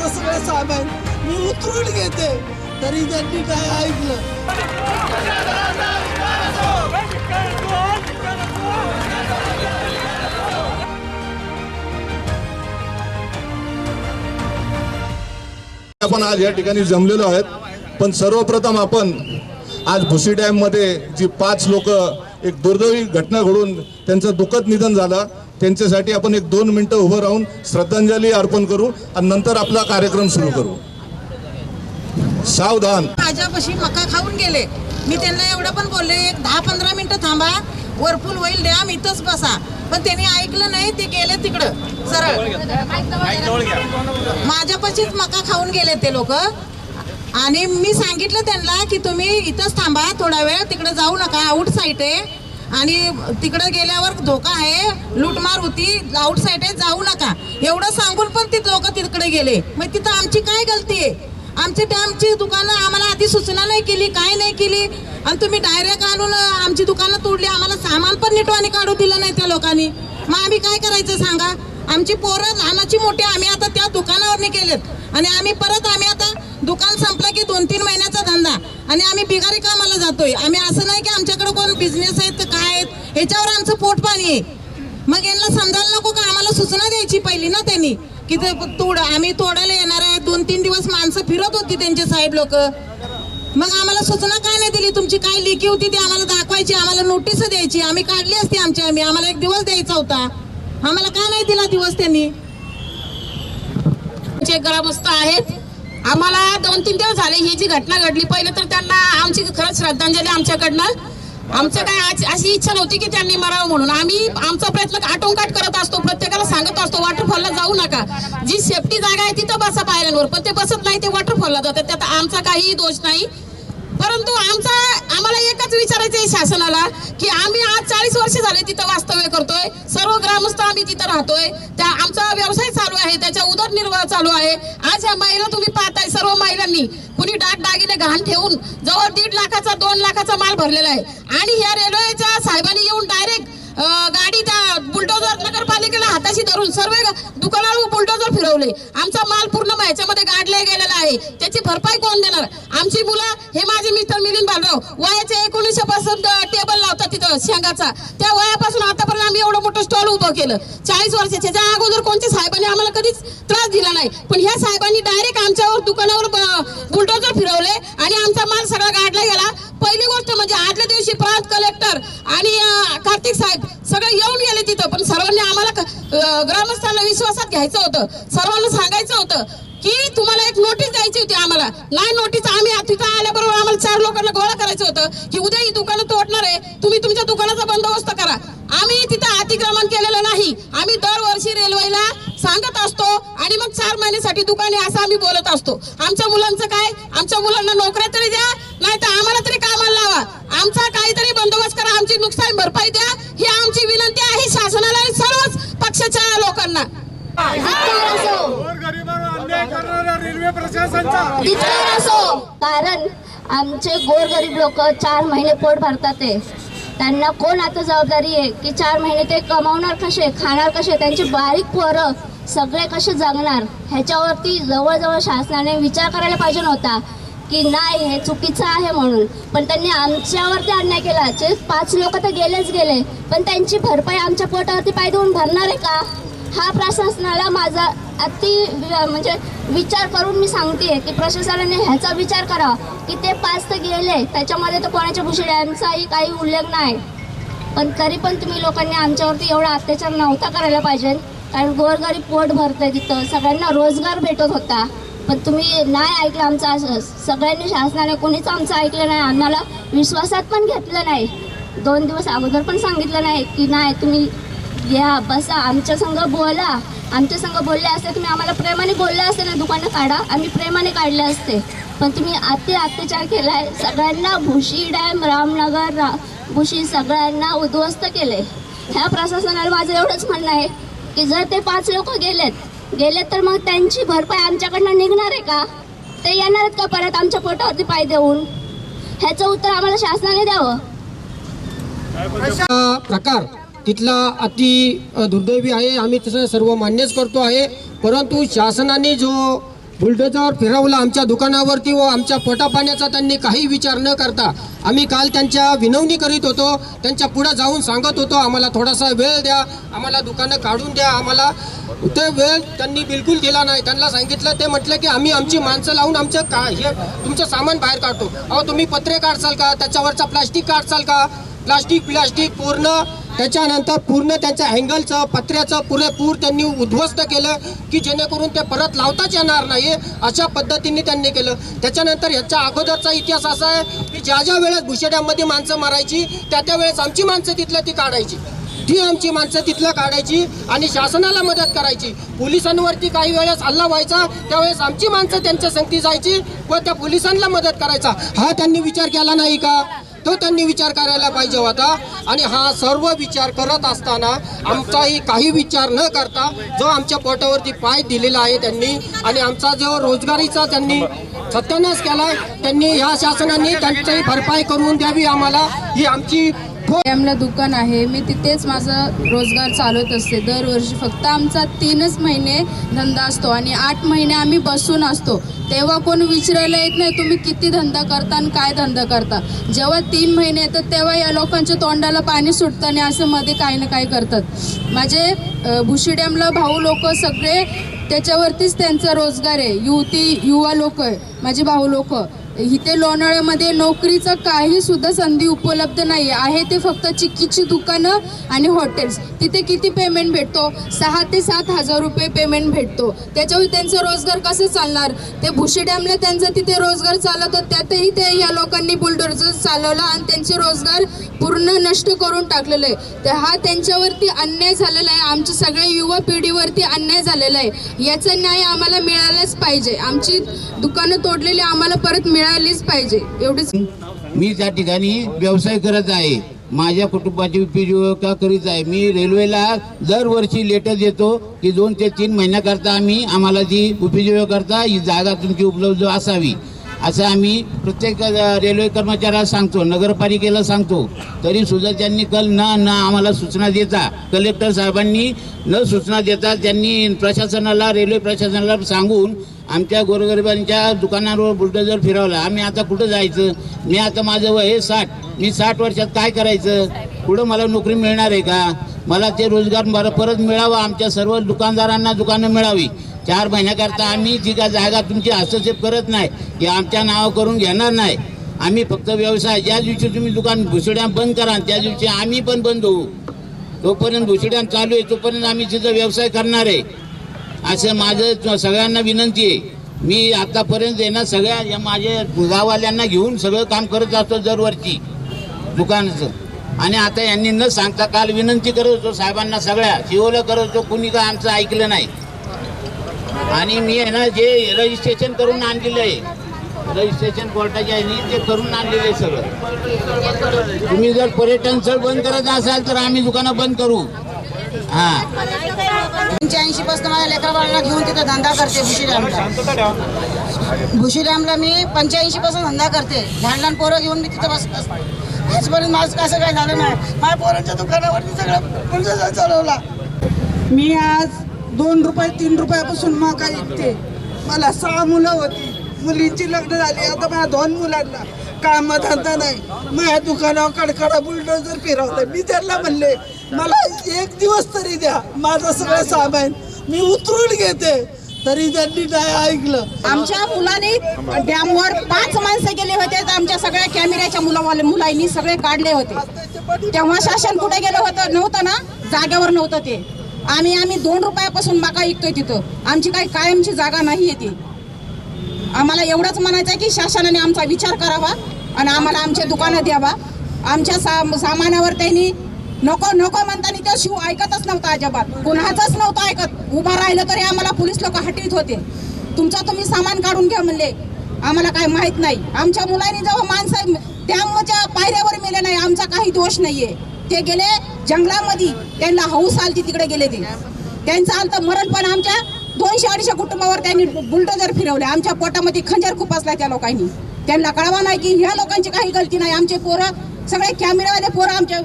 माझं सगळं सामान मी उतरून घेते. तरी त्यांनी काय ऐकलं? आपण आज या ठिकाणी जमलेलो आहेत. पण सर्वप्रथम आपण आज भुसी डॅममध्ये जी पाच लोक एक दुर्दैवी घटना घडून त्यांचं दुःखद निधन झालं. त्यांच्यासाठी आपण एक दोन मिनिटं उभं राहून श्रद्धांजली अर्पण करू आणि नंतर आपला कार्यक्रम सुरू करू. सावधान. माझ्यापाशी मका खाऊन गेले. मी त्यांना एवढं पण बोलले एक दहा पंधरा मिनिटं थांबा. वरपूल होईल डॅम इथंच बसा. पण त्यांनी ऐकलं नाही ते गेले तिकडं. सरळ. माझ्यापाशीच मका खाऊन गेले ते लोक. आणि मी सांगितलं त्यांना की तुम्ही इथंच थांबा थोडा वेळ तिकडे जाऊ नका आउट साईड आहे. आणि तिकडे गेल्यावर धोका आहे लूटमार होती आउट साईड आहे जाऊ नका. एवढं सांगून पण ती लोक तिकडे गेले. मग तिथं आमची काय गलती आहे? आमची आमची दुकानं आम्हाला आधी सूचना नाही केली काय नाही केली. आणि तुम्ही डायरेक्ट आणून आमची दुकानं तोडली आम्हाला सामान पण नीटवाणी काढू दिलं नाही त्या लोकांनी. मग आम्ही काय करायचं सांगा? आमची पोरं लहानाची मोठी आम्ही आता त्या दुकानावर केलेत आणि आम्ही परत आम्ही आता दुकान संपलं की दोन तीन महिन्याचा धंदा. आणि आम्ही बिगारी कामाला जातोय. आम्ही असं नाही की आमच्याकडे कोण बिझनेस आहेत काय आहेत ह्याच्यावर आमचं पोट पाणी आहे. मग यांना समजायला नको का? आम्हाला सूचना द्यायची पहिली ना त्यांनी की ते तोड आम्ही तोडायला येणार आहे. दोन तीन दिवस माणसं फिरत होती त्यांचे साहेब लोक. मग आम्हाला सूचना काय नाही दिली? तुमची काय लेखी होती ती आम्हाला दाखवायची आम्हाला नोटीस द्यायची. आम्ही काढली असती आमची आम्ही आम्हाला एक दिवस द्यायचा होता. आम्हाला का नाही दिला दिवस त्यांनी? चे ग्रामस्थ आहेत आम्हाला दोन तीन दिवस झाले ही जी घटना घडली. पहिले तर त्यांना आमची खरंच श्रद्धांजली आमच्याकडनं. आमचं काय आज- अशी इच्छा नव्हती की त्यांनी मरावं म्हणून. आम्ही आमचा प्रयत्न आटोकाट करत असतो प्रत्येकाला सांगत असतो वॉटरफॉलला जाऊ नका. जी सेफ्टी जागा आहे तिथं बसा पायऱ्यांवर. पण ते बसत नाही ते वॉटरफॉलला जातात. त्यात आमचा काहीही दोष नाही. परंतु आमचा आम्हाला एकच विचारायचं आहे शासनाला की आम्ही आज चाळीस वर्ष झाले तिथं वास्तव्य करतोय सर्व ग्रामस्थ आम्ही तिथं राहतोय त्या आमचा व्यवसाय चालू आहे त्याच्या उदरनिर्वाह चालू आहे. आज ह्या महिला तुम्ही पाहताय सर्व महिलांनी कुणी डागदागिने घाण ठेवून जवळ दीड लाखाचा दोन लाखाचा माल भरलेला आहे. आणि ह्या रेल्वेच्या साहेबांनी येऊन डायरेक्ट गाडी त्या करून सर्व दुकानावर बुलडोजर फिरवले. आमचा माल पूर्ण ह्याच्यामध्ये गाडला गेलेला आहे. त्याची भरपाई कोण देणार? आमची मुलं हे माझे मिस्टर मिलिंद बालराव वयाचे एकोणीसशे पासून टेबल लावतात तिथं शेंगाचा. त्या वयापासून आतापर्यंत आम्ही एवढं मोठं स्टॉल उभं केलं. चाळीस वर्षाचे. त्या अगोदर कोणत्या साहेबांनी आम्हाला कधीच त्रास दिला नाही पण ह्या साहेबांनी डायरेक्ट आमच्यावर दुकानावर बुलडोजर फिरवले आणि आमचा माल सगळा गाडला गेला. पहिली गोष्ट म्हणजे आदल्या दिवशी प्रांत कलेक्टर आणि कार्तिक साहेब सगळे येऊन गेले तिथं पण सर्वांनी आम्हाला क- ग्रामस्थांना विश्वासात घ्यायचं होतं. सर्वांना सांगायचं होतं की तुम्हाला एक नोटीस द्यायची होती आम्हाला. नाही नोटीस आम्ही तिथं आल्याबरोबर आम्हाला चार लोकांना गोळा करायचं होतं की उद्या ही दुकानं तोडणार आहे. तुम्ही तुमच्या दुकानाचा बंदोबस्त करा. आम्ही तिथं अतिक्रमण केलेलं नाही. आम्ही दरवर्षी रेल्वेला सांगत असतो आणि मग चार महिन्यासाठी दुकाने असं आम्ही बोलत असतो. आमच्या मुलांचं काय? आमच्या मुलांना नोकऱ्या तरी द्या नाही तर आम्हाला तरी कामाला लावा. आमचा काहीतरी बंदोबस्त करा आमची नुकसान भरपाई द्या. ही आमची विनंती आहे शासनाला सर्वच पक्षाच्या लोकांना रेल्वे प्रशासनचा. असो. कारण आमचे गोरगरीब लोक चार महिने पोट भरतात ते त्यांना कोण आता जबाबदारी आहे? की चार महिने ते कमावणार कसे? खाणार कसे? त्यांची बारीक पोरं सगळे कसे जगणार? ह्याच्यावरती जवळजवळ शासनाने विचार करायला पाहिजे नव्हता. की नाही हे चुकीचं आहे म्हणून. पण त्यांनी आमच्यावरती अन्याय केला. जे पाच लोक तर गेलेच गेले. पण त्यांची भरपाई आमच्या पोटावरती पाय देऊन भरणार आहे का? हा प्रशासनाला माझा अति म्हणजे विचार करून मी सांगते की प्रशासनाने ह्याचा विचार करावा की ते पाच तर गेले. त्याच्यामध्ये तर कोणाच्या भुशिड्यांचाही काही उल्लेख नाही. पण तरी पण तुम्ही लोकांनी आमच्यावरती एवढा अत्याचार नव्हता करायला पाहिजे. कारण गोरगरीब पोट भरतंय तिथं. सगळ्यांना रोजगार भेटत होता. पण तुम्ही नाही ऐकलं आमचं सगळ्यांनी शासनाने कोणीच आमचं ऐकलं नाही. आम्हाला विश्वासात पण घेतलं नाही. दोन दिवस अगोदर पण सांगितलं नाही की नाही तुम्ही या बसा आमच्या संघ बोला. आमच्या संघ बोलले असते तुम्ही आम्हाला प्रेमाने बोलले असते ना दुकानं काढा. आम्ही प्रेमाने काढले असते. पण तुम्ही अति अत्याचार केलाय. सगळ्यांना भुशी डॅम रामनगर रा भुशी सगळ्यांना उद्ध्वस्त केले ह्या प्रशासनाला माझं एवढंच म्हणणं आहे की जर ते पाच लोक गेलेत गेलेत तर मग त्यांची भरपाई आमच्याकडनं निघणार आहे का? ते येणार आहेत का परत आमच्या पोटावरती पाय देऊन? ह्याचं उत्तर आम्हाला शासनाने द्यावं. प्रकार तिथला अति दुर्दैवी आहे. आम्ही तसं सर्व मान्यच करतो आहे. परंतु शासनाने जो बुलडोजर फिरवला आमच्या दुकानावरती व आमच्या पोटापाण्याचा त्यांनी काही विचार न करता आम्ही काल त्यांच्या विनवणी करीत होतो. त्यांच्या पुढं जाऊन सांगत होतो आम्हाला थोडासा वेळ द्या. आम्हाला दुकानं काढून द्या. आम्हाला ते वेळ त्यांनी बिलकुल दिला नाही. त्यांना सांगितलं ते म्हटलं की आम्ही आमची माणसं लावून आमचं का हे तुमचं सामान बाहेर काढतो. अहो तुम्ही पत्रे काढसाल का? त्याच्यावरचा प्लास्टिक काढसाल का? प्लास्टिक प्लास्टिक पूर्ण त्याच्यानंतर पूर्ण त्यांच्या अँगलचं पत्र्याचं पुरेपूर त्यांनी उद्ध्वस्त केलं की जेणेकरून ते परत लावताच येणार नाही अशा पद्धतीने त्यांनी केलं. त्याच्यानंतर ह्याच्या अगोदरचा इतिहास असा आहे की ज्या ज्या वेळेस भुशेड्यामध्ये माणसं मारायची त्या त्या वेळेस आमची माणसं तिथल्या ती काढायची. ती आमची माणसं तिथलं काढायची आणि शासनाला मदत करायची. पोलिसांवरती काही वेळेस हल्ला व्हायचा त्यावेळेस आमची माणसं त्यांच्या संगती जायची व त्या पोलिसांना मदत करायचा. हा त्यांनी विचार केला नाही का? तो त्यांनी विचार करायला पाहिजे होता. आणि हा सर्व विचार करत असताना आमचाही काही विचार न करता जो आमच्या पोटावरती पाय दिलेला आहे त्यांनी आणि आमचा जो रोजगारीचा त्यांनी सत्यानाश केला त्यांनी ह्या शासनाने त्यांची भरपाई करून द्यावी आम्हाला. ही आमची आमला दुकान आहे. मी तिथेच माझा रोजगार चालवत असते. दरवर्षी फक्त आमचा तीनच महिने धंदा असतो आणि आठ महिने आम्ही बसून असतो. तेव्हा कोण विचारायला येत नाही तुम्ही किती धंदा करता आणि काय धंदा करता? जेव्हा तीन महिने येतात तेव्हा या लोकांच्या तोंडाला पाणी सुटतं आणि असं मध्ये काही ना काही करतात. माझे भुशी डॅमला भाऊ लोक सगळे त्याच्यावरतीच त्यांचा रोजगार आहे. युवती युवा लोक आहे. माझे भाऊ लोक. इथे लोणावळ्यामध्ये नोकरीचं काही सुद्धा संधी उपलब्ध नाही आहे. ते फक्त चिक्कीची दुकानं आणि हॉटेल्स. तिथे किती पेमेंट भेटतो? सहा ते सात हजार रुपये पेमेंट भेटतो. त्याच्यावर त्यांचं रोजगार कसं चालणार? ते भुशी डॅमला त्यांचा तिथे रोजगार चालत त्यातही ते या लोकांनी बुलडोजर चालवला आणि त्यांचे रोजगार पूर्ण नष्ट करून टाकलेलं आहे. तर हा त्यांच्यावरती अन्याय झालेला आहे. आमच्या सगळ्या युवा पिढीवरती अन्याय झालेला आहे. याचा न्याय आम्हाला मिळालाच पाहिजे. आमची दुकानं तोडलेली आम्हाला परत मिळालीच पाहिजे एवढीच. मी त्या ठिकाणी व्यवसाय करत आहे. माझ्या कुटुंबाची उपजीविका करीत आहे. मी रेल्वेला दरवर्षी लेटर देतो की दोन ते तीन महिन्याकरता आम्ही आम्हाला जी उपजीविका करता ही जागा तुमची उपलब्ध असावी. असं आम्ही प्रत्येक रेल्वे कर्मचाऱ्याला सांगतो नगरपालिकेला सांगतो. तरी सुद्धा त्यांनी कल न न आम्हाला सूचना देता कलेक्टर साहेबांनी न सूचना देता त्यांनी प्रशासनाला रेल्वे प्रशासनाला सांगून आमच्या गोरगरिबांच्या दुकानावर बुलडोजर फिरवला. आम्ही आता कुठं जायचं? मी आता माझं वय आहे साठ. मी साठ वर्षात काय करायचं? पुढं मला नोकरी मिळणार आहे का? मला ते रोजगार मला परत मिळावा आमच्या सर्व दुकानदारांना दुकानं मिळावी. चार महिन्याकरता आम्ही जी का जागा तुमची हस्तक्षेप करत नाही की आमच्या नावा करून घेणार नाही. आम्ही फक्त व्यवसाय ज्या दिवशी तुम्ही दुकान भुसड्या बंद करा त्या दिवशी आम्ही पण बंद होऊ. तोपर्यंत भुसड्या चालू आहे तोपर्यंत आम्ही तिथं व्यवसाय करणार आहे असं माझं सगळ्यांना विनंती आहे. मी आतापर्यंत आहे ना सगळ्या या माझ्या गाववाल्यांना घेऊन सगळं काम करत असतो दरवर्षी दुकानाचं. आणि आता यांनी न सांगता काल विनंती करत होतो साहेबांना सगळ्या शिवलं करत होतो कुणी का आमचं ऐकलं नाही. आणि मी आहे ना जे रजिस्ट्रेशन करून आणलेलं आहे रजिस्ट्रेशन कोर्टाच्या आहे ते करून आणलेलं आहे सगळं. तुम्ही जर पर्यटन स्थळ बंद करत असाल तर आम्ही दुकानं बंद करू. हा. पंच्याऐंशी पासून माझ्या लेकरा बाळाला घेऊन तिथं धंदा करते भुशीरामला. भुशीरामला मी पंच्याऐंशी पासून धंदा करते. लहान लहान पोरं घेऊन मी तिथं बसत असते. आजपर्यंत माझं कसं काय झालं नाही. माझ्या पोरांच्या दुकानावरती सगळं पुढचं चालवला. मी आज दोन रुपये तीन रुपयापासून मका विकते. मला सहा मुलं होती. मुलींची लग्न झाली. आता माझ्या दोन मुलांना काम धंदा नाही. माझ्या दुकानावर कडकडा बुलडोजर फिरवलं मी त्यांना म्हणले मला एक दिवस तरी द्या. माझं सगळं सामान मी उतरून घेते. तरी त्यांनी नाही ऐकलं. आमच्या मुलाने डॅमवर पाच माणसं गेले होते. तर आमच्या सगळ्या कॅमेऱ्याच्या मुलावाले मुलांनी सगळे काढले होते. तेव्हा शासन कुठे गेलं होतं? नव्हतं ना? जागेवर नव्हतं ते. आम्ही आम्ही दोन रुपयापासून माका ऐकतोय तिथं. आमची काही कायमची जागा नाही आहे ती. आम्हाला एवढंच म्हणायचं आहे की शासनाने आमचा विचार करावा आणि आम्हाला आमच्या दुकानं द्यावा आमच्या सा सामानावर त्यांनी नको नको म्हणताना त्या शिव ऐकतच नव्हता अजिबात. कुणाचंच नव्हतं ऐकत. उभा राहिलं तरी आम्हाला पोलीस लोक हटवीत होते. तुमचं तुम्ही सामान काढून घ्या म्हणले. आम्हाला काय माहीत नाही. आमच्या मुलांनी जेव्हा माणसं डॅमच्या पायऱ्यावर मेले नाही. आमचा काही दोष नाहीये. ते गेले जंगलामध्ये. त्यांना हौस आलती तिकडे गेले ते. त्यांचं आलतं मरण पण आमच्या दोनशे अडीचशे कुटुंबावर त्यांनी बुलडोजर फिरवले. आमच्या पोटामध्ये खंजर खूप असला त्या लोकांनी. त्यांना कळवा नाही की ह्या लोकांची काही गलती नाही. आमचे पोरं सगळे कॅमेरावाले पोरं आमच्या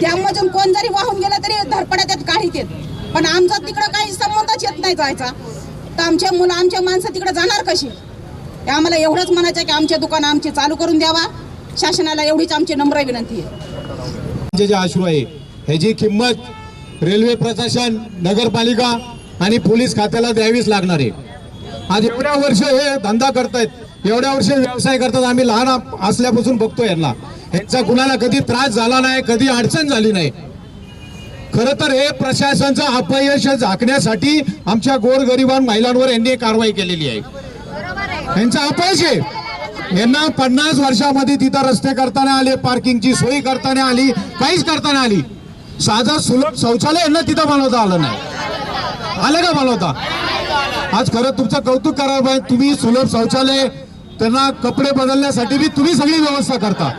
त्यामधून कोण जरी वाहून गेला तरी धडपड्या त्यात काढीत येत पण आमचा तिकडं काही संबंधच येत नाही जायचा. तर आमच्या मुलं आमच्या माणसं तिकडे जाणार कशी? ते आम्हाला एवढंच म्हणायचं की आमचे दुकान आमचे चालू करून द्यावा. शासनाला एवढीच आमची नम्र विनंती आहे. जे आश्रू आहे ह्याची किंमत रेल्वे प्रशासन नगरपालिका आणि पोलीस खात्याला द्यावीच लागणार आहे. आज एवढ्या वर्ष हे धंदा करतायत एवढ्या वर्ष व्यवसाय करतात आम्ही लहान असल्यापासून बघतो यांना. ह्यांचा कुणाला कधी त्रास झाला नाही कधी अडचण झाली नाही. खरं तर हे प्रशासनाचं अपयश झाकण्यासाठी आमच्या गोरगरिबां महिलांवर यांनी कारवाई केलेली आहे. यांचं अपयश आहे. यांना पन्नास वर्षामध्ये तिथं रस्ते करताना आले पार्किंगची सोय करताना आली काहीच करताना आली. साधा सुलभ शौचालय यांना तिथं बनवता आलं नाही. आलं का बनवता? आज खरं तुमचं कौतुक करावं तुम्ही सुलभ शौचालय त्यांना कपडे बदलण्यासाठी बी तुम्ही सगळी व्यवस्था करता.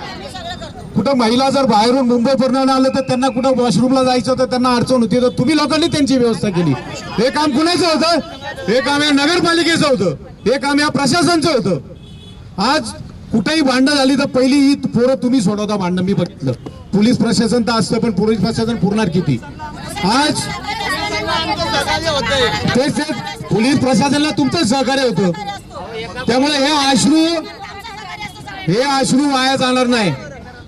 कुठं महिला जर बाहेरून मुंबई पूर्ण आलं तर त्यांना कुठं वॉशरूमला जायचं तर त्यांना अडचण होती. तर तुम्ही लोकांनी त्यांची व्यवस्था केली. हे काम कुणाचं होतं? हे काम या नगरपालिकेचं होतं. हे काम या प्रशासनचं होतं. आज कुठेही भांडणं झाली तर पहिली ही पोरं तुम्ही सोडवता भांडणं मी बघितलं. पोलीस प्रशासन तर असतं पण पोलीस प्रशासन पुरणार किती? आज तेच तेच पोलीस प्रशासनाला तुमचं सहकार्य होतं. त्यामुळे हे अश्रू हे अश्रू वाया जाणार नाही.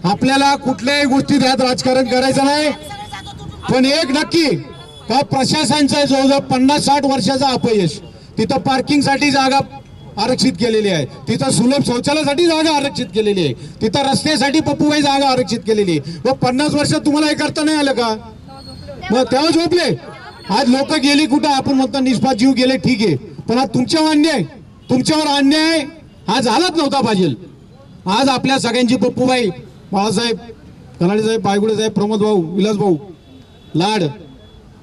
आपल्याला कुठल्याही गोष्टी त्यात राजकारण करायचं नाही. पण एक नक्की का प्रशासनाचं जवळजवळ पन्नास साठ वर्षाचा अपयश तिथं पार्किंगसाठी जागा आरक्षित केलेली आहे. तिथं सुलभ शौचालयासाठी जागा आरक्षित केलेली आहे. तिथं रस्त्यासाठी पप्पूबाई जागा आरक्षित केलेली आहे. व पन्नास वर्षात तुम्हाला हे करता नाही आलं का? मग तेव्हा झोपले. आज लोक गेली कुठं? आपण म्हणतो निष्पात जीव गेले ठीक आहे. पण आज तुमच्यावर अन्याय तुमच्यावर अन्याय हा झालाच नव्हता पाहिजे. आज आपल्या सगळ्यांची पप्पूबाई बाळासाहेब कनाडे साहेब बायगुडे साहेब प्रमोद भाऊ विलास भाऊ लाड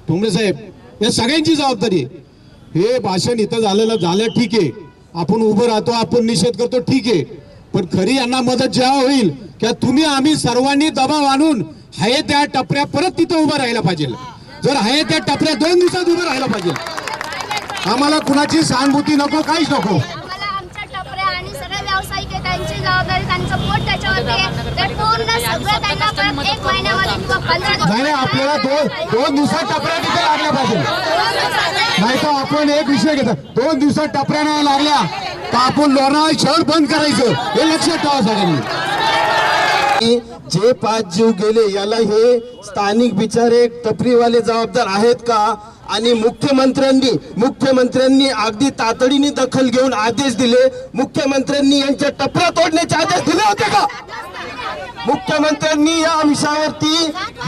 ठोंबरे साहेब या सगळ्यांची जबाबदारी हे भाषण इथं झालेलं झालं ठीक आहे. आपण उभं राहतो आपण निषेध करतो ठीक आहे. पण खरी यांना मदत जेव्हा होईल किंवा तुम्ही आम्ही सर्वांनी दबाव आणून हाय त्या टपऱ्या परत तिथं उभं राहायला पाहिजे. जर हाय त्या टपऱ्या दोन दिवसात उभं राहायला पाहिजे. आम्हाला कुणाची सहानुभूती नको काहीच नको. नाही आपल्याला दोन दोन दिवसात टपऱ्या तिथे लागल्या पाहिजे. नाही तर आपण एक विषय घेतो. दोन दिवसात टपऱ्या नाही लागल्या तर आपण लोणावळा शहर बंद करायचं. हे लक्षात ठेवा सगळ्यांनी. जे पाच जीव गेले याला हे स्थानिक बिचारे टपरीवाले जबाबदार आहेत का? आणि मुख्यमंत्र्यांनी मुख्यमंत्र्यांनी अगदी तातडीने दखल घेऊन आदेश दिले. मुख्यमंत्र्यांनी यांच्या टपऱ्या तोडण्याचे आदेश दिले होते का? मुख्यमंत्र्यांनी या विषयावरती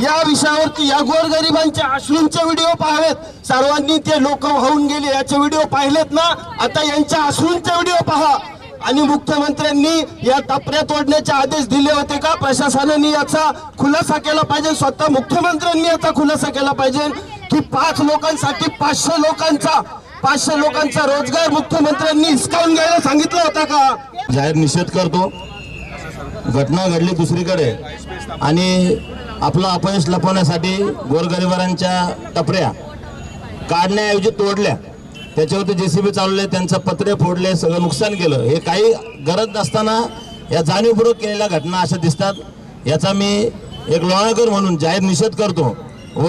या विषयावरती या गोरगरिबांच्या अश्रूंचे व्हिडिओ पाहावेत. सर्वांनी ते लोक वाहून गेले याचे व्हिडिओ पाहिलेत ना? आता यांच्या अश्रूंचे व्हिडिओ पहा. आणि मुख्यमंत्र्यांनी या टपऱ्या तोडण्याचे आदेश दिले होते का? प्रशासनाने याचा खुलासा केला पाहिजे. स्वतः मुख्यमंत्र्यांनी याचा खुलासा केला पाहिजे. की पाच लोकांसाठी पाचशे लोकांचा पाचशे लोकांचा रोजगार मुख्यमंत्र्यांनी हिसकावून घ्यायला सांगितलं होता का? जाहीर निषेध करतो. घटना घडली दुसरीकडे. आणि आपलं अपयश लपवण्यासाठी गोरगरिबांच्या टपऱ्या काढण्याऐवजी तोडल्या. त्याच्यावरती जे सी बी चालवले त्यांचं पत्रे फोडले सगळं नुकसान केलं. हे काही गरज नसताना या जाणीवपूर्वक केलेल्या घटना अशा दिसतात. याचा मी एक लोणाकर म्हणून जाहीर निषेध करतो. व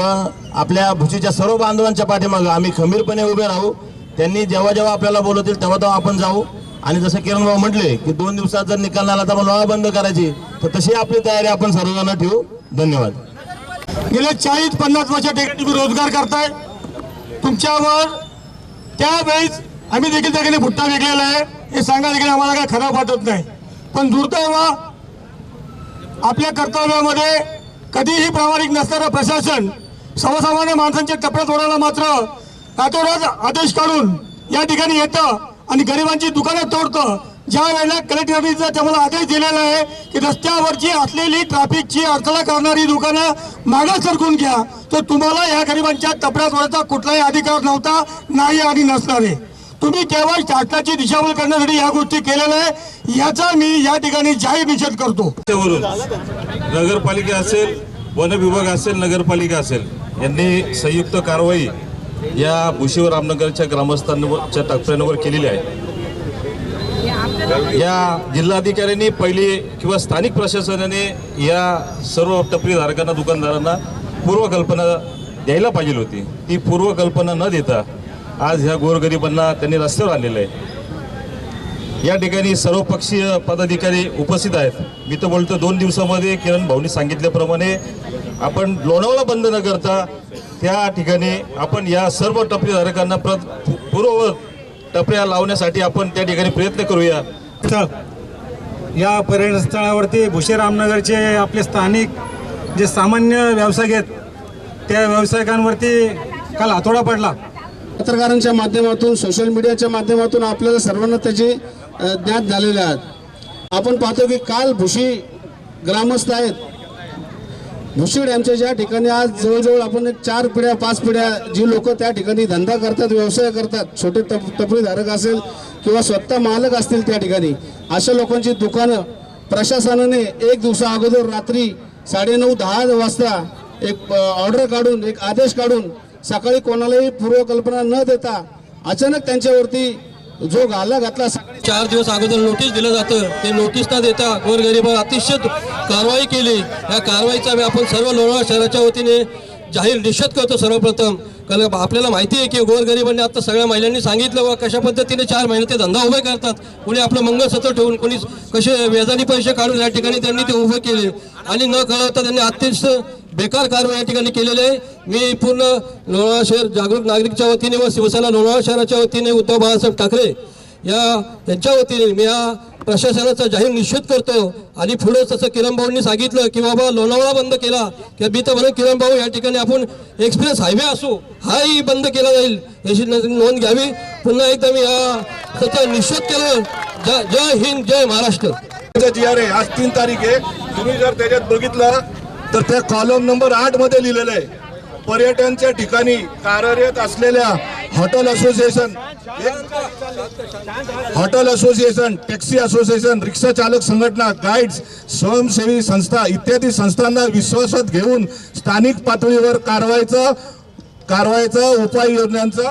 आपल्या भुशीच्या सर्व बांधवांच्या पाठीमागं आम्ही खंबीरपणे उभे राहू. त्यांनी जेव्हा जेव्हा आपल्याला बोलवतील तेव्हा तेव्हा आपण जाऊ. आणि जसं किरण भाऊ म्हटले की दोन दिवसात जर निकाल आला तर मग बंद करायची. तर तशी आपली तयारी आपण सर्वजण ठेवू. धन्यवाद. गेले चाळीस पन्नास वर्षा ठिकाणी तुम्ही रोजगार करताय. तुमच्यावर त्यावेळेस आम्ही देखील त्या ठिकाणी भुट्टा विकलेला आहे. हे सांगा देखील आम्हाला काय खराब वाटत नाही. पण दुर्दैव आपल्या कर्तव्यामध्ये कधीही प्रामाणिक नसणारं प्रशासन सर्वसामान्य माणसांच्या टप्प्यात तोडायला मात्र रातोरात आदेश काढून या ठिकाणी येतं आणि गरिबांची दुकानं तोडतं. ज्या वेळेला कलेक्टरचा त्यामुळे आदेश दिलेला आहे की रस्त्यावरची असलेली ट्रॅफिकची अडथळा करणारी दुकानं मागे सरकून घ्या. तर तुम्हाला या गरिबांच्या टपऱ्या ओढायचा कुठलाही अधिकार नव्हता नाही आणि नसणार. आहे तुम्ही केवळ शासनाची दिशाभूल करण्यासाठी या गोष्टी केलेल्या आहे. याचा मी या ठिकाणी जाहीर निषेध करतो. नगरपालिका असेल वन विभाग असेल नगरपालिका असेल यांनी संयुक्त कारवाई या भुशीवर रामनगरच्या ग्रामस्थांवरच्या टप्प्यांवर केलेली आहे. या जिल्हाधिकाऱ्यांनी पहिली किंवा स्थानिक प्रशासनाने या सर्व टपरीधारकांना दुकानदारांना पूर्वकल्पना द्यायला पाहिजे होती. ती पूर्वकल्पना न देता आज ह्या गोरगरिबांना त्यांनी रस्त्यावर आणलेलं आहे. या ठिकाणी सर्वपक्षीय पदाधिकारी उपस्थित आहेत. मी तर बोलतो दोन दिवसामध्ये किरण भाऊनी सांगितल्याप्रमाणे आपण लोणावळा बंद न करता त्या ठिकाणी आपण या सर्व टपरीधारकांना प्र पूर्ववत टपऱ्या लावण्यासाठी आपण त्या ठिकाणी प्रयत्न करूया. या पर्यटन स्थळावरती भुशेरामनगरचे आपले स्थानिक जे सामान्य व्यावसायिक आहेत त्या व्यावसायिकांवरती काल हातोडा पडला. पत्रकारांच्या माध्यमातून सोशल मीडियाच्या माध्यमातून आपल्याला सर्वांना त्याचे ज्ञात झालेले आहेत. आपण पाहतो की काल भुशी ग्रामस्थ आहेत. भुशी डॅमच्या ज्या ठिकाणी आज जवळजवळ आपण एक चार पिढ्या पाच पिढ्या जी लोक त्या ठिकाणी धंदा करतात व्यवसाय करतात छोटे तप टपरीधारक असेल किंवा स्वतः मालक असतील त्या ठिकाणी अशा लोकांची दुकानं प्रशासनाने एक दिवसा अगोदर रात्री साडेनऊ दहा वाजता एक ऑर्डर काढून एक आदेश काढून सकाळी कोणालाही पूर्वकल्पना न देता अचानक त्यांच्यावरती जो घाला घातला चार दिवस अगोदर नोटीस दिलं जातं. ते नोटीस न देता गोरगरिबावर अतिशय कारवाई केली. या कारवाईचा आपण सर्व लोणावळा शहराच्या वतीने जाहीर निषेध करतो सर्वप्रथम. कारण आपल्याला माहिती आहे की गोरगरिबांनी आता सगळ्या महिलांनी सांगितलं वा कशा पद्धतीने चार महिने ते धंदा उभे करतात. कोणी आपलं मंगळसत्र ठेवून कोणी कसे व्याजाने पैसे काढून या ठिकाणी त्यांनी ते उभे केले. आणि न कळवता त्यांनी अतिशय बेकार कारवाई या ठिकाणी केलेली आहे. मी पूर्ण लोणावळा शहर जागरूक नागरिकच्या वतीने व शिवसेना लोणावळा शहराच्या वतीने उद्धव बाळासाहेब ठाकरे या यांच्या वतीने मी या प्रशासनाचा जाहीर निषेध करतो. आणि पुढे तसं किरण भाऊंनी सांगितलं की बाबा लोणावळा बंद केला की मी तर म्हणून किरण भाऊ या ठिकाणी आपण एक्सप्रेस हायवे असू हाही बंद केला जाईल याची नोंद घ्यावी. पुन्हा एकदा मी त्याचा निषेध केला. जय जय हिंद जय महाराष्ट्र. जी आर आहे आज तीन तारीख आहे. तुम्ही जर त्याच्यात बघितलं तर त्या कॉलम नंबर आठमध्ये लिहिलेलं आहे. पर्यटनच्या ठिकाणी कार्यरत असलेल्या hotel association hotel association taxi association रिक्षा चालक संघटना गाईड्स स्वयंसेवी संस्था इत्यादी संस्थांना विश्वासात घेऊन स्थानिक पातळीवर कारवाईचं कारवाईचा उपाययोजनांचा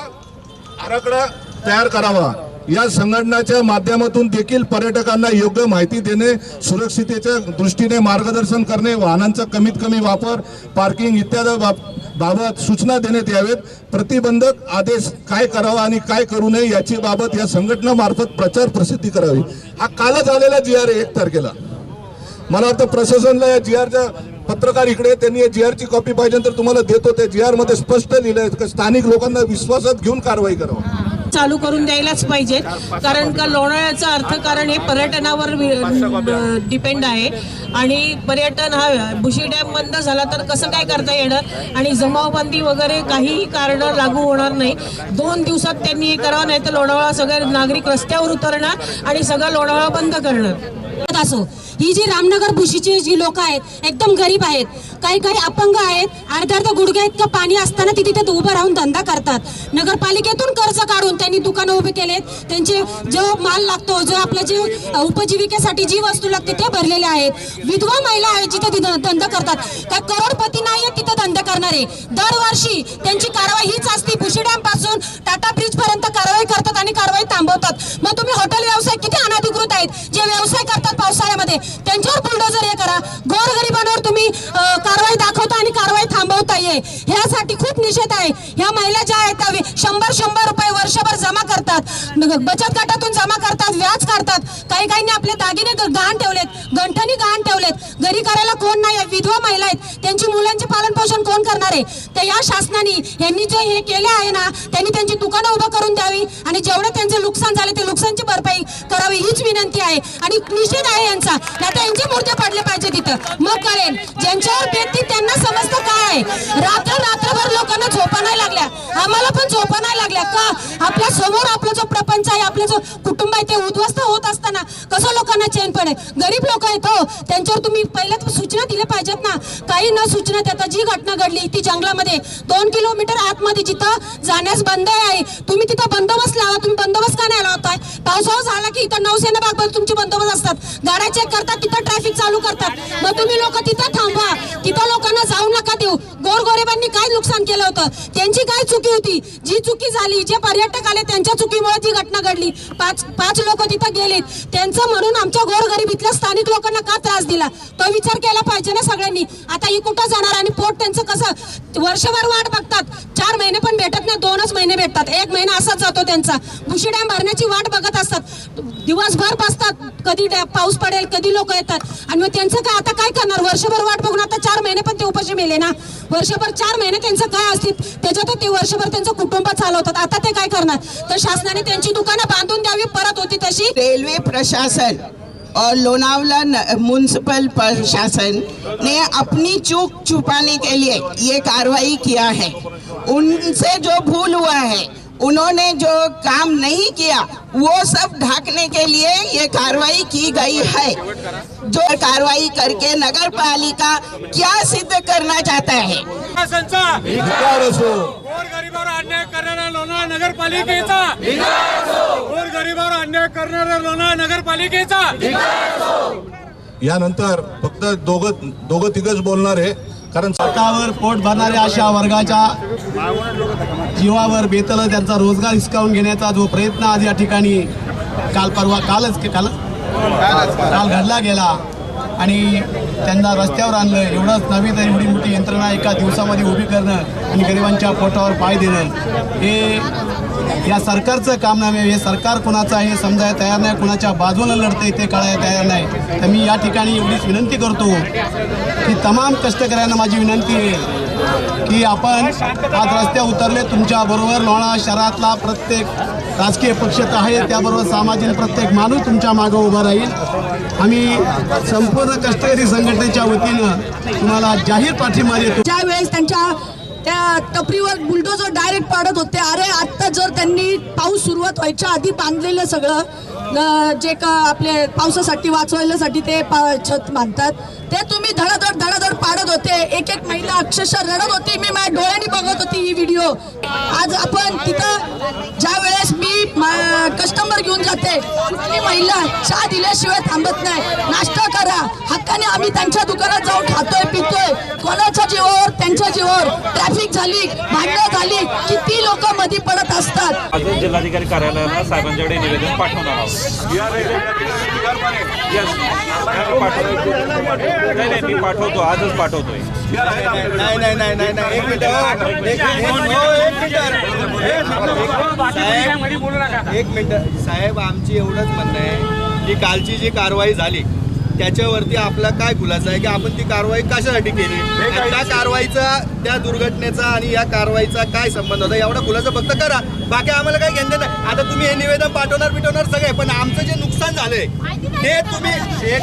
आराखडा तयार करावा. या संघटनाच्या माध्यमातून देखील पर्यटकांना योग्य माहिती देणे सुरक्षितेच्या दृष्टीने मार्गदर्शन करणे वाहनांचा कमीत कमी वापर पार्किंग इत्यादी बाब- बाबत सूचना देण्यात यावेत. प्रतिबंधक आदेश काय करावा आणि काय करू नये याची बाबत या संघटनामार्फत प्रचार प्रसिद्धी करावी. हा कालच आलेला जी आर एक तारखेला. मला वाटतं प्रशासनला या जी आरच्या पत्रकार इकडे त्यांनी या जी आरची कॉपी पाहिजे तर तुम्हाला देतो. त्या जी आरमध्ये स्पष्ट लिहिलं आहे स्थानिक लोकांना विश्वासात घेऊन कारवाई करावं. चालू करून द्यायलाच पाहिजेत कारण का लोणाळ्याचं अर्थकारण हे पर्यटनावर डिपेंड आहे. आणि पर्यटन हा बुशी डॅम बंद झाला तर कसं काय करता येणार? आणि जमावबंदी वगैरे काहीही कारण लागू होणार नाही. दोन दिवसात त्यांनी हे करावं नाही तर लोणावळा सगळे नागरिक रस्त्यावर उतरणार आणि सगळं लोणावळा बंद करणार. असो. ही जी रामनगर भुशीची जी लोक आहेत एकदम गरीब आहेत काही काही अपंग आहेत अर्ध्या अर्ध्या गुडघ्या इतकं पाणी असताना ती तिथे उभं राहून धंदा करतात. नगरपालिकेतून कर्ज काढून त्यांनी दुकानं उभे केलेत. त्यांचे जो माल लागतो जो आपल्या जे उपजीविकेसाठी जी वस्तू लागते ते भरलेले आहेत. विधवा महिला आहेत जिथे धंदा करतात. त्या करोडपती नाही आहेत तिथं धंदा करणारे. दरवर्षी त्यांची कारवाई हीच असते. भुशी डॅमपासून टाटा ब्रिज पर्यंत कारवाई करतात आणि कारवाई थांबवतात. मग तुम्ही हॉटेल व्यवसाय किती अनधिकृत आहेत जे व्यवसाय करतात पावसाळ्यामध्ये. त्यांच्यावर बुलडोजर हे करा. गोरगरिबांवर तुम्ही कारवाई दाखवता आणि कारवाई थांबवता ये. ह्यासाठी खूप निषेध आहे. ह्या महिला ज्या आहेत त्या शंभर शंभर रुपये वर्षभर जमा करतात. बचत गटातून जमा करतात. व्याज काढतात. काही काहींनी आपले दागिने गहाण ठेवलेत. गंठणी गहाण ठेवलेत. घरी करायला कोण नाही आहे विधवा महिला आहेत. त्यांची मुलांचे पालन पोषण कोण करणार आहे? तर या शासनाने यांनी जे हे केले आहे ना त्यांनी त्यांची दुकानं उभं करून द्यावी आणि जेवढं त्यांचे नुकसान झाले ते नुकसानची भरपाई करावी हीच विनंती आहे. आणि निषेध आहे यांचा. आता यांचे मूर्ती पडले पाहिजे तिथं मग कळेल. ज्यांच्यावर व्यक्ती त्यांना समजतं काय आहे. रात्र रात्रभर लोकांना झोपा नाही लागल्या. आम्हाला पण झोपा नाही लागल्या. का? आपल्यासमोर आपला जो प्रपंच आपलं जो कुटुंब आहे ते उद्ध्वस्त होत असतात कसं लोकांना चैन पडेल गरीब लोक आहेत हो. त्यांच्यावर तुम्ही पहिल्या सूचना दिल्या पाहिजेत ना. काही न सूचना देता जी घटना घडली ती जंगलामध्ये दोन किलोमीटर आतमध्ये जिथं जाण्यास बंद आहे तुम्ही तिथं बंदोबस्त लावा. तुम्ही बंदोबस्त का नाही लावताय पावसाळा झाला की इथं नौसेना बागमध्ये तुमचे बंदोबस्त असतात. गाड्या चेक करतात तिथं ट्रॅफिक चालू करतात. मग तुम्ही लोक तिथं थांबवा. तिथं लोकांना जाऊ नका देऊ. गोरगोरेबांनी काय नुकसान केलं होतं? त्यांची काय चुकी होती? जी चुकी झाली जे पर्यटक आले त्यांच्या चुकीमुळे ती घटना घडली पाच पाच लोक तिथं गेलेत. त्यांचं म्हणून आमच्या गोरगरीबीतल्या स्थानिक लोकांना का त्रास दिला? तो विचार केला पाहिजे ना सगळ्यांनी. आता ही कुठं जाणार आणि पोट त्यांचं कसं? वर्षभर वाट बघतात. चार महिने पण भेटत नाही दोनच महिने भेटतात. एक महिना असाच जातो त्यांचा. भुशी डॅम भरण्याची वाट बघत असतात. दिवसभर बसतात. कधी पाऊस पडेल कधी लोक येतात. आणि मग त्यांचं काय आता काय करणार? वर्षभर वाट बघून आता चार महिने पण ते उपाशी मेले ना. वर्षभर चार महिने त्यांचं काय असतील? त्याच्यात ते वर्षभर त्यांचं कुटुंब चालवतात. आता ते काय करणार? तर शासनाने त्यांची दुकानं बांधून द्यावी परत होती तशी. रेल्वे प्रशासन और लोनावला म्यूनसिपल प्रशासन ने अपनी चूक छुपाने के लिए ये कार्रवाई किया है। उनसे जो भूल हुआ है उन्होंने जो काम नहीं किया वो सब ढाकने के लिए ये कार्रवाई की गई है। जो कार्रवाई करके नगर पालिका क्या सिद्ध करना चाहता है? गोरगरिबावर अन्याय करणाऱ्या लोणावळा नगरपालिकेचा। गोरगरिबावर अन्याय करणाऱ्या नगरपालिकेचा। यानंतर फक्त दोघं दोघं तिघच बोलणार आहे. कारण स्वतःवर पोट भरणाऱ्या अशा वर्गाच्या जीवावर बेतलं त्यांचा रोजगार हिसकावून घेण्याचा जो प्रयत्न आज या ठिकाणी काल परवा कालच काल? काल घडला गेला. आणि त्यांना रस्त्यावर आणलं एवढंच नव्हे तर एवढी मोठी यंत्रणा एका दिवसामध्ये उभी करणं आणि गरिबांच्या पोटावर पाय देणं हे या सरकारचं काम नव्हे हे सरकार कुणाचं आहे समजाय समजायला तयार नाही कुणाच्या बाजूला लढतंय ते कळायला तयार नाही. तर मी या ठिकाणी एवढीच विनंती करतो की तमाम कष्टकऱ्यांना माझी विनंती आहे की आपण आज रस्त्या उतरले तुमच्या बरोबर लोणा शहरातला प्रत्येक राजकीय पक्ष तर आहे त्याबरोबर सामाजिक प्रत्येक माणूस तुमच्या मागं उभा राहील. आम्ही संपूर्ण कष्टकरी संघटनेच्या वतीनं तुम्हाला जाहीर पाठिंबा देतो. ज्या वेळेस त्यांच्या त्या टपरीवर बुलडोजर डायरेक्ट पाडत होते. अरे आत्ता जर त्यांनी पाऊस सुरुवात व्हायच्या आधी बांधलेलं सगळं जे का आपले पावसासाठी वाचवायलासाठी ते पा- छत बांधतात ते तुम्ही धडाधड धडाधड पाडत होते. एक एक महिला अक्षरशः रडत होती. मी माझ्या डोळ्यांनी बघत होती ही व्हिडिओ आज आपण तिथं ज्या वेळेस मी कस्टमर घेऊन जाते कुठली महिला चहा दिल्याशिवाय थांबत नाही. नाश्ता करा. हक्काने आम्ही त्यांच्या दुकानात जाऊन खातोय पितोय. कोणाच्या जीवावर? त्यांच्या जीवावर. ट्रॅफिक झाली भांडणं झाली. किती लोक मध्ये पडत असतात. अजून जिल्हाधिकारी कार्यालयाला साहेबांच्याकडे निवेदन पाठवणार आहोत. नाही नाही मी पाठवतो आजच पाठवतोय. नाही नाही नाही नाही नाही एक मिनिट एक मिनिट हो, साहेब एक मिनिट साहेब आमची एवढंच म्हणणं आहे की कालची जी कारवाई झाली त्याच्यावरती आपला काय खुलासा आहे की आपण ती कारवाई कशासाठी केली? आणि त्या कारवाईचा त्या दुर्घटनेचा आणि या कारवाईचा काय संबंध होता? एवढा खुलासा फक्त करा. बाकी आम्हाला काही घेणं नाही. आता तुम्ही हे निवेदन पाठवणार पिटवणार सगळे पण आमचं जे नुकसान झालंय ते तुम्ही जे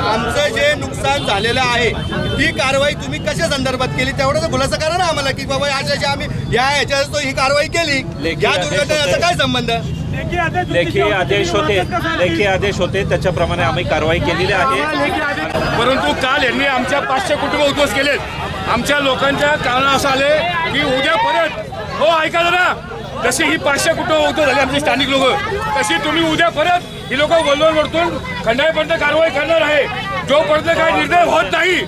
आमचं जे नुकसान झालेलं आहे ती कारवाई तुम्ही कशा संदर्भात केली? तेवढाच खुलासा करा ना आम्हाला की बाबा आज याची आम्ही या ह्याच्यात तो ही कारवाई केली. या दुर्घटनेचा. काय संबंध? लेखी आदेश होते. लेखी आदेश होते. त्याच्याप्रमाणे आम्ही कारवाई केलेली आहे. परंतु काल यांनी आमच्या पाचशे कुटुंब उद्ध्वस्त केलेत. आमच्या लोकांच्या कारण असं आले की उद्या परत हो ऐका जरा. जशी ही पाचशे कुटुंब उद्ध्वस्त झाली आमचे स्थानिक लोक तशी तुम्ही उद्या परत ही लोक वलवल वरतून खंडाळीपर्यंत कारवाई करणार आहे. जोपर्यंत काही निर्णय होत नाही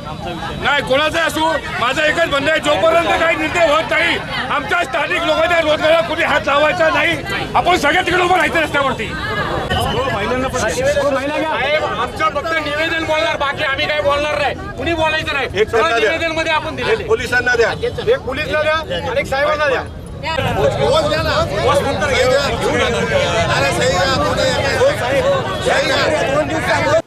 नाही कोणाचा असू माझं एकच म्हणणं आहे जोपर्यंत काही निर्णय होत नाही आमच्या स्थानिक लोकांच्या रोजगाराला कुणी हात लावायचा नाही. आपण सगळ्या तिकडे उभं राहायचं रस्त्यावरती. आमचं फक्त निवेदन बोलणार बाकी आम्ही काही बोलणार नाही. कुणी बोलायचं नाही. निवेदनमध्ये आपण दिले पोलिसांना द्या. एक पोलिसला द्या आणि एक साहेबांना द्या. आपण-